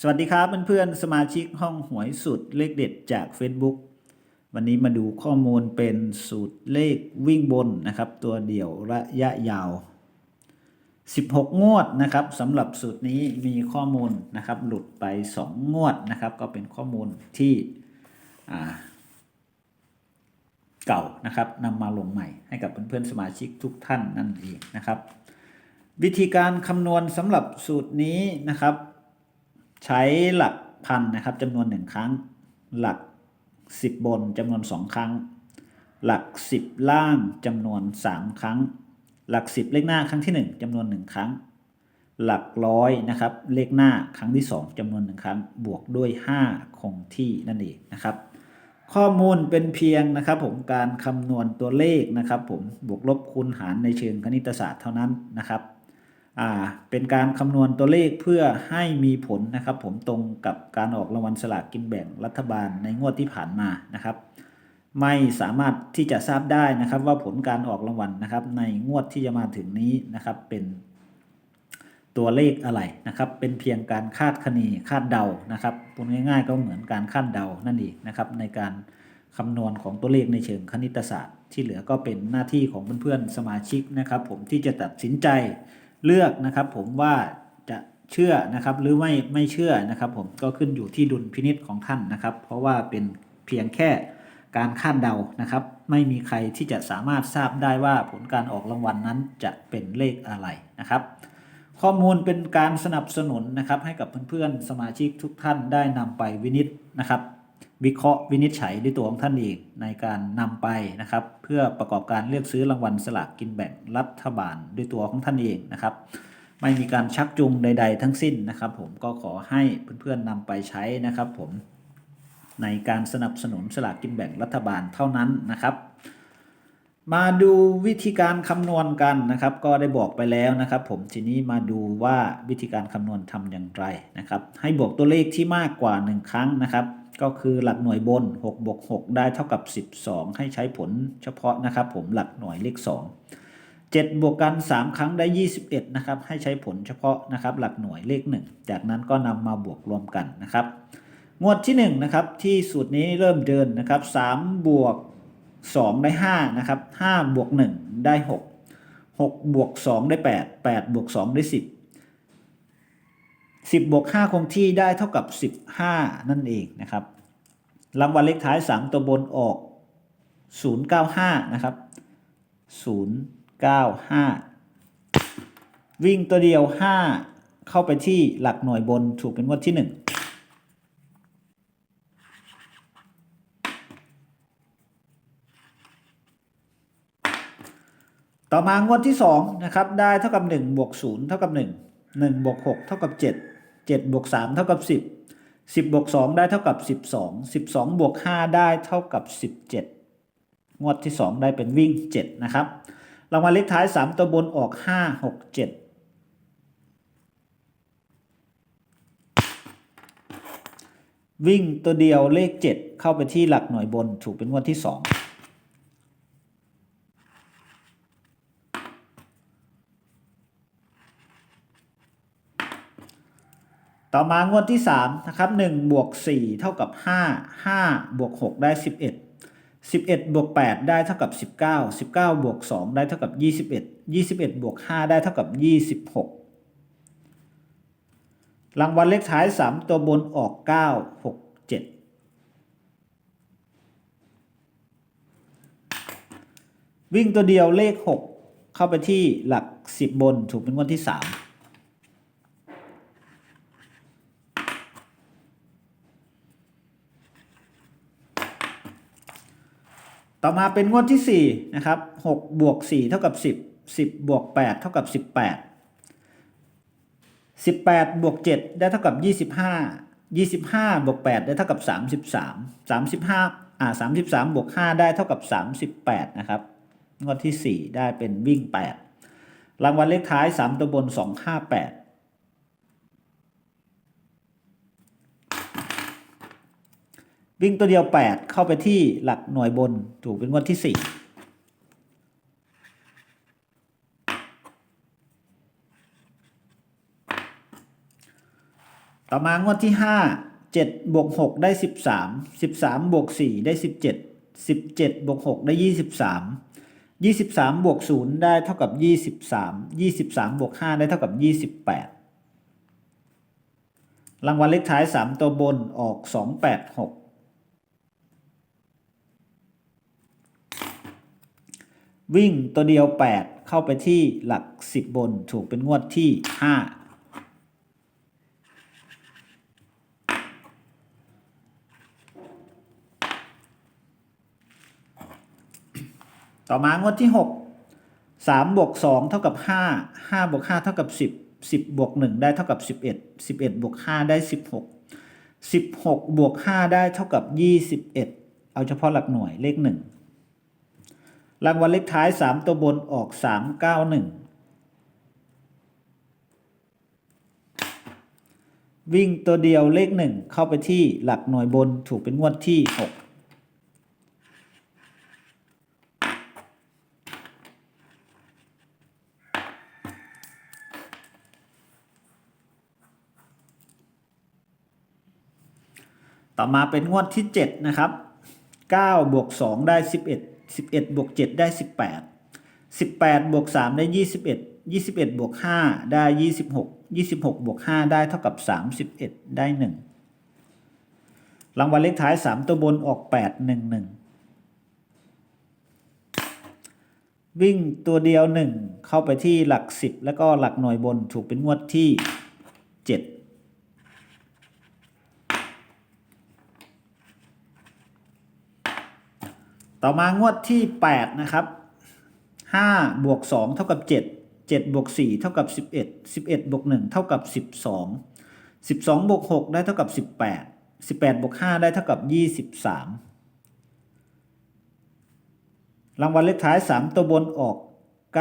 สวัสดีครับเพื่อนๆสมาชิกห้องหวยสุดเลขเด็ดจาก Facebook วันนี้มาดูข้อมูลเป็นสูตรเลขวิ่งบนนะครับ ตัวเดี่ยวระยะยาว 16 งวดนะครับสำหรับสูตรนี้มีข้อมูลนะครับ หลุดไป 2 งวดนะครับ ก็เป็นข้อมูลที่เก่านะครับนำมาลงใหม่ให้กับเพื่อนๆสมาชิกทุกท่านนั่นเองนะครับ วิธีการคำนวณสำหรับสูตรนี้นะครับ ใช้หลักพันนะครับจำนวนหนึ่งครั้ง หลัก 10 บนจำนวน 2 ครั้ง หลัก 10 ล่างจำนวน 3 ครั้ง หลัก 10 เลขหน้าครั้งที่ 1จำนวน 1 ครั้ง หลักร้อยนะครับเลขหน้าครั้งที่ 2จำนวน 1 ครั้ง บวกด้วย 5 คงที่นั่นเองนะครับข้อมูลเป็นเพียงนะครับผมการคำนวณตัวเลขนะครับผมบวกลบคูณหารในเชิงคณิตศาสตร์เท่านั้นนะครับ เป็นการคำนวณตัวเลขเพื่อให้มีผลนะครับผมตรงกับการออกรางวัลสลากกินแบ่งรัฐบาลในงวดที่ผ่านมานะครับ ไม่สามารถที่จะทราบได้นะครับว่าผลการออกรางวัลนะครับ ในงวดที่จะมาถึงนี้นะครับเป็นตัวเลขอะไรนะครับ เป็นเพียงการคาดคะเนคาดเดานะครับพูดง่าย ๆ ก็เหมือนการคาดเดานั่นเองนะครับ ในการคำนวณของตัวเลขในเชิงคณิตศาสตร์ ที่เหลือก็เป็นหน้าที่ของเพื่อนๆสมาชิกนะครับ ผมที่จะตัดสินใจ เลือกนะครับผมว่าจะเชื่อนะครับหรือไม่ไม่เชื่อนะครับ ผมก็ขึ้นอยู่ที่ดุลพินิษของท่านนะครับ เพราะว่าเป็นเพียงแค่การคาดเดานะครับ ไม่มีใครที่จะสามารถทราบได้ว่าผลการออกรางวัลนนั้นจะเป็นเลขอะไรนะครับ ข้อมูลเป็นการสนับสนุนนะครับให้กับเพื่อนๆสมาชิกทุกท่านได้นำไปวินิจนะครับ วิเคราะห์วินิจฉัยด้วยตัวของท่านเองในการนำไปนะครับ เพื่อประกอบการเลือกซื้อรางวัลสลากกินแบ่งรัฐบาลด้วยตัวของท่านเองนะครับ ไม่มีการชักจูงใด ๆ ทั้งสิ้นนะครับ ผมก็ขอให้เพื่อนๆนำไปใช้นะครับ ผมในการสนับสนุนสลากกินแบ่งรัฐบาลเท่านั้นนะครับมาดูวิธีการคำนวณกันนะครับ ก็ได้บอกไปแล้วนะครับ ผมทีนี้มาดูว่าวิธีการคำนวณทำอย่างไรนะครับ ให้บวกตัวเลขที่มากกว่า 1 ครั้งนะครับ ก็คือหลักหน่วยบน6บวก6ได้เท่ากับ 12 ให้ใช้ผลเฉพาะนะครับผมหลักหน่วยเลข 2 7 บวกกัน 3 ครั้งได้ 21 นะครับ ให้ใช้ผลเฉพาะนะครับ หลักหน่วยเลข 1 จากนั้นก็นำมาบวกรวมกันนะครับ งวดที่ 1 นะครับ ที่สูตรนี้เริ่มเดินนะครับ3บวก 2 ได้5นะครับ5บวก 1 ได้ 6 6 บวก 2 ได้ 8 8 บวก 2 ได้ 10 10บวก5คงที่ได้เท่ากับ 15 นั่นเองนะครับ รางวัลเลขท้าย 3 ตัวบนออก 095 นะครับ 095 วิ่งตัวเดียว 5 เข้าไปที่หลักหน่วยบนถูกเป็นงวดที่ 1ต่อมางวดที่2นะครับได้เท่ากับ1บวก0เท่ากับ 1 1บวก6เท่ากับ 7 7บวก3เท่ากับ 10 10บวก2ได้เท่ากับ 12 12บวก5ได้เท่ากับ 17 งวดที่ 2 ได้เป็นวิ่ง 7 นะครับรางวัลเลขท้าย 3 ตัวบนออก 5 6 7วิ่งตัวเดียวเลข 7 เข้าไปที่หลักหน่วยบนถูกเป็นงวดที่ 2 ต่อมางวดที่3นะครับ1บวก4เท่ากับ 5 5บวก6ได้ 11 11บวก8ได้เท่ากับ 19 19บวก2ได้เท่ากับ 21 21บวก5ได้เท่ากับ 26 รางวัลเลขท้าย 3 ตัวบนออก 9 6 7 วิ่งตัวเดียวเลข 6 เข้าไปที่หลัก 10 บนถูกเป็นงวดที่ 3 ต่อมาเป็นงวดที่ 4 นะครับ6บวก4เท่ากับ 10 10บวก8เท่ากับ 18 18บวก7ได้เท่ากับ 25 25บวก8ได้เท่ากับ 33 35อ่า33บวก5ได้เท่ากับ 38 นะครับ งวดที่ 4 ได้เป็นวิ่ง 8 รางวัลเลขท้าย 3 ตัวบน 258 วิ่งตัวเดียว 8 เข้าไปที่หลักหน่วยบนถูกเป็นงวดที่ 4ต่อมางวดที่ 5 7บวก6ได้ 13 13บวก4ได้ 17 17บวก6ได้ 23 23บวก0ได้เท่ากับ 23 23บวก5ได้เท่ากับ 28 รางวัลเลขท้าย 3 ตัวบนออก 286 วิ่งตัวเดียว 8 เข้าไปที่หลัก 10 บนถูกเป็นงวดที่ 5ต่อมางวดที่ 6 3บวก2เท่ากับ 5 5บวก5เท่ากับ 10 10บวก1ได้เท่ากับ 11 11บวก5ได้ 16 16บวก5ได้เท่ากับ 21 เอาเฉพาะหลักหน่วยเลข 1 รางวัลเลขท้าย 3 ตัวบนออก 391 วิ่งตัวเดียวเลข 1 เข้าไปที่หลักหน่วยบนถูกเป็นงวดที่ 6ต่อมาเป็นงวดที่ 7 นะครับ 9 บวก 2 ได้ 11 11บวก7ได้ 18 18บวก3ได้ 21 21บวก5ได้ 26 26บวก5ได้เท่ากับ 31 ได้ 1 รางวัลเลขท้าย 3 ตัวบนออก 8 1 1 วิ่งตัวเดียว 1 เข้าไปที่หลัก 10 แล้วก็หลักหน่วยบนถูกเป็นงวดที่ 7 ต่อมางวดที่ 8 นะครับ5บวก2เท่ากับ 7 7บวก4เท่ากับ 11 11บวก1เท่ากับ 12 12บวก6ได้เท่ากับ 18 18บวก5ได้เท่ากับ 23 รางวัลเลขท้าย 3 ตัวบนออก 9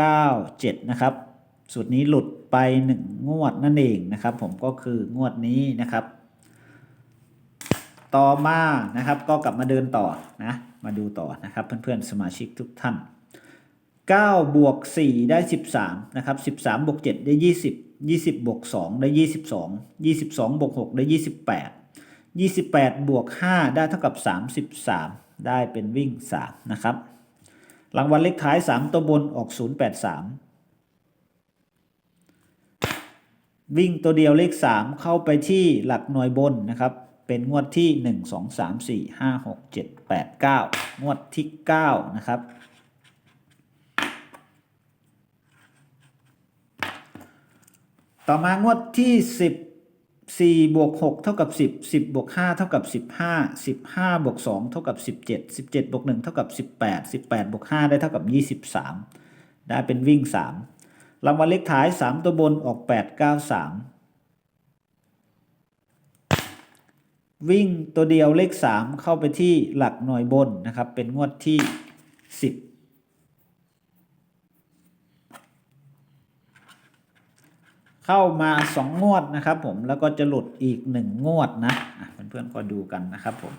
9 7 นะครับสูตรนี้หลุดไป 1 งวดนั่นเองนะครับ ผมก็คืองวดนี้นะครับ ต่อมานะครับก็กลับมาเดินต่อนะมาดูต่อนะครับเพื่อนๆสมาชิกทุกท่าน9บวก4ได้ 13นะครับ13บวก7ได้ 20 20บวก2ได้ 22 22บวก6ได้ 28 28บวก5ได้เท่ากับ 33 ได้เป็นวิ่ง 3 นะครับรางวัลเลขท้าย 3 ตัวบนออก 083 วิ่งตัวเดียวเลข 3 เข้าไปที่หลักหน่วยบนนะครับ เป็นงวดที่ 1 2 3 4 5 6 7 8 9 งวดที่ 9 นะครับ ต่อมางวดที่ 10 4บวก6เท่ากับ 10 10บวก5เท่ากับ 15 15บวก2เท่ากับ 17 17บวก1เท่ากับ 18 18บวก5ได้เท่ากับ 23 ได้เป็นวิ่ง 3 รางวัลเลขท้าย 3 ตัวบนออก 8 9 3 วิ่งตัวเดียวเลข 3 เข้าไปที่หลักหน่วยบนนะครับ เป็นงวดที่ 10 เข้ามา 2 งวดนะครับผมแล้วก็จะหลุดอีก 1 งวดนะะเพื่อนๆก็ดูกันนะครับผม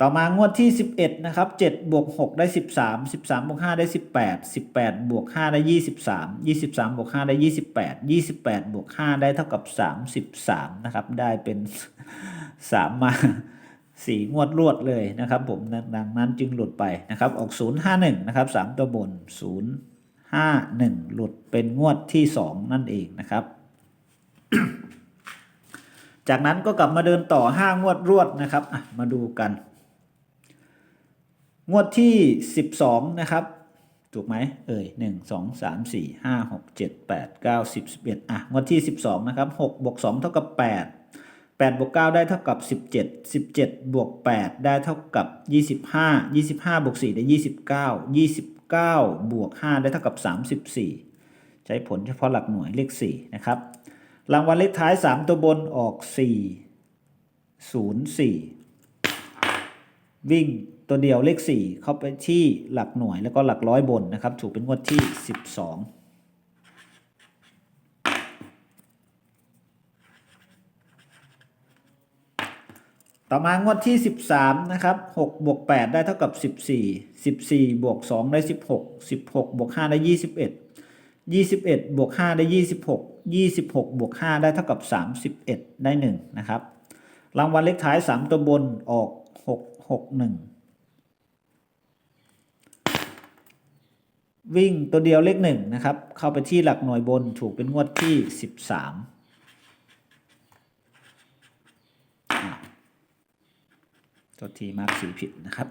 ต่อมางวดที่ 11 นะครับ7บวก6ได้ 13 13บวก5ได้ 18 18บวก5ได้ 23 23บวก5ได้ 28 28บวก5ได้เท่ากับ 33 นะครับ ได้เป็น 3 มาสี่งวดรวดเลยนะครับ ผมดังนั้นจึงหลุดไปนะครับ ออก 051 นะครับ 3 ตัวบน 051 หลุดเป็นงวดที่ 2 นั่นเองนะครับจากนั้นก็กลับมาเดินต่อ 5 งวดรวดนะครับมาดูกัน งวดที่ 12 นะครับ ถูกไหมเอ่ย1 2 3 4 5 6 7 8 9 10 11อะงวดที่ 12 นะครับ6บวก2เท่ากับ 8 8บวก9ได้เท่ากับ 17 17บวก8ได้เท่ากับ 25 25บวก4ได้ 29 29บวก5ได้เท่ากับ 34 ใช้ผลเฉพาะหลักหน่วยเลข4นะครับรางวัลเลขท้าย 3 ตัวบนออก 4 0 4 วิ่งตัวเดียวเลข 4 เข้าไปที่หลักหน่วยแล้วก็หลักร้อยบนนะครับ ถูกเป็นงวดที่ 12ต่อมางวดที่ 13 นะครับ6บวก8ได้เท่ากับ 14 14บวก2ได้ 16 16บวก5ได้ 21 21บวก5ได้ 26 26บวก5ได้เท่ากับ 31 ได้ 1 นะครับ รางวัลเลขท้าย 3 ตัวบนออก 661วิ่งตัวเดียวเลขหนึ่งนะครับ เข้าไปที่หลักหน่วยบนถูกเป็นงวดที่สิบสามตัวทีมาร์กสีผิดนะครับ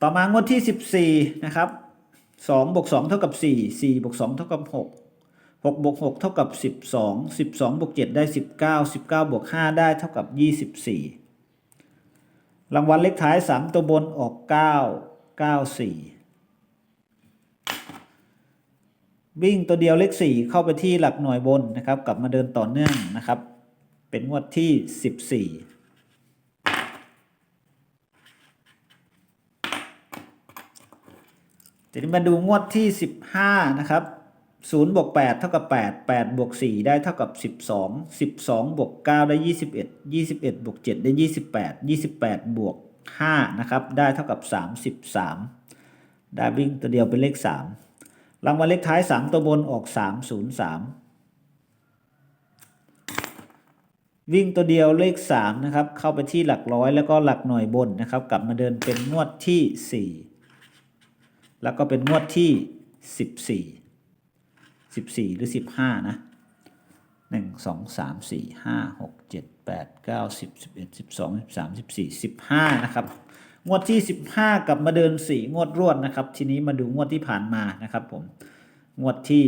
ต่อมางวดที่สิบสี่นะครับสองบวกสองเท่ากับสี่สี่บวกสองเท่ากับหกหกบวกหกเท่ากับสิบสองสิบสองบวกเจ็ดได้สิบเก้าสิบเก้าบวกห้าได้เท่ากับยี่สิบสี่ รางวัลเลขท้ายสามตัวบนออกเก้าเก้าสี่วิ่งตัวเดียวเลขสี่เข้าไปที่หลักหน่วยบนนะครับ กลับมาเดินต่อเนื่องนะครับ เป็นงวดที่สิบสี่ทีนี้มาดูงวดที่สิบห้านะครับ ศูนย์บวกแปดเท่ากับแปดแปดบวกสี่ได้เท่ากับสิบสองสิบสองบวกเก้าได้ยี่สิบเอ็ดยี่สิบเอ็ดบวกเจ็ดได้ยี่สิบแปดยี่สิบแปดบวกห้านะครับได้เท่ากับสามสิบสามได้วิ่งตัวเดียวเป็นเลขสามรางวัลเลขท้าย 3 ตัวบนออก 303 วิ่งตัวเดียวเลข 3 นะครับ เข้าไปที่หลักร้อยแล้วก็หลักหน่วยบนนะครับ กลับมาเดินเป็นงวดที่ 4 แล้วก็เป็นงวดที่ 14 14 หรือ 15 นะ 1 2 3 4 5 6 7 8 9 10 11 12 13 14 15 นะครับ งวดที่ 15 กลับมาเดิน 4 งวดรวดนะครับ ทีนี้มาดูงวดที่ผ่านมานะครับผม งวดที่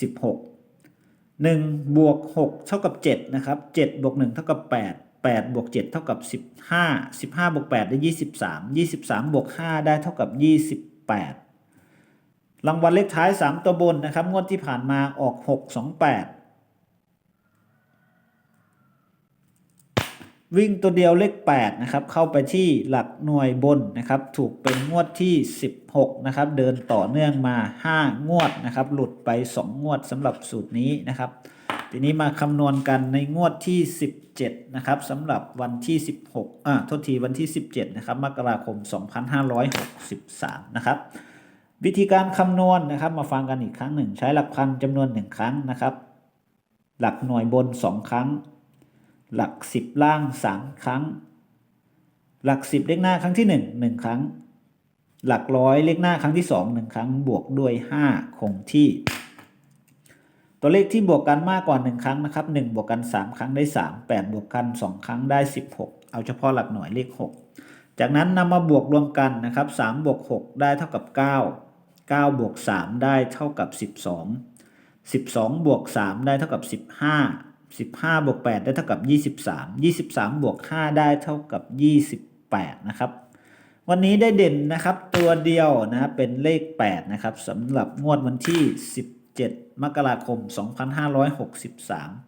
16 1บวก6เท่ากับ 7 นะครับ7บวก1เท่ากับ 8 8บวก7เท่ากับ 15 15บวก8ได้ 23 23บวก5ได้เท่ากับ 28 รางวัลเลขท้าย 3 ตัวบนนะครับ งวดที่ผ่านมาออก 6 2 8 วิ่งตัวเดียวเลข 8 นะครับ เข้าไปที่หลักหน่วยบนนะครับ ถูกเป็นงวดที่ 16 นะครับ เดินต่อเนื่องมา 5 งวดนะครับ หลุดไป 2 งวดสำหรับสูตรนี้นะครับ ทีนี้มาคำนวณกันในงวดที่ 17 นะครับสำหรับวันที่ 16 อ่าโทษทีวันที่ 17 นะครับ มกราคม 2563 นะครับ วิธีการคำนวณนะครับ มาฟังกันอีกครั้งหนึ่ง ใช้หลักพันจำนวน 1 ครั้งนะครับ หลักหน่วยบน 2 ครั้ง หลักสิบล่างสามครั้ง หลักสิบเลขหน้าครั้งที่หนึ่งหนึ่งครั้ง หลักร้อยเลขหน้าครั้งที่สองหนึ่งครั้ง บวกด้วยห้าคงที่ ตัวเลขที่บวกกันมากกว่าหนึ่งครั้งนะครับหนึ่งบวกกันสามครั้งได้สามแปดบวกกันสองครั้งได้สิบหกเอาเฉพาะหลักหน่วยเลขหกจากนั้นนำมาบวกรวมกันนะครับสามบวกหกได้เท่ากับเก้าเก้าบวกสามได้เท่ากับสิบสองสิบสองบวกสามได้เท่ากับสิบห้า15บวก8ได้เท่ากับ 23 23บวก5ได้เท่ากับ 28 นะครับ วันนี้ได้เด่นนะครับตัวเดียวนะเป็นเลข 8 นะครับสำหรับงวดวันที่ 17 มกราคม 2563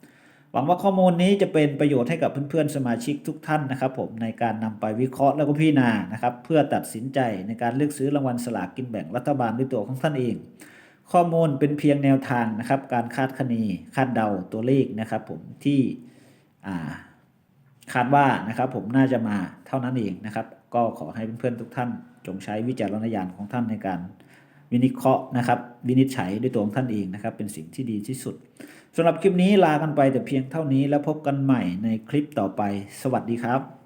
หวังว่าข้อมูลนี้จะเป็นประโยชน์ให้กับเพื่อนๆสมาชิกทุกท่านนะครับ ผมในการนำไปวิเคราะห์แล้วก็พิจารณานะครับ เพื่อตัดสินใจในการเลือกซื้อรางวัลสลากกินแบ่งรัฐบาลด้วยตัวของท่านเอง ข้อมูลเป็นเพียงแนวทางนะครับ การคาดคะเนคาดเดาตัวเลขนะครับ ผมที่คาดว่านะครับ ผมน่าจะมาเท่านั้นเองนะครับ ก็ขอให้เพื่อนๆทุกท่าน จงใช้วิจารณญาณของท่านในการวินิเคราะห์นะครับ วินิจฉัยด้วยตัวของท่านเองนะครับ เป็นสิ่งที่ดีที่สุด สำหรับคลิปนี้ลากันไปแต่เพียงเท่านี้แล้วพบกันใหม่ในคลิปต่อไป สวัสดีครับ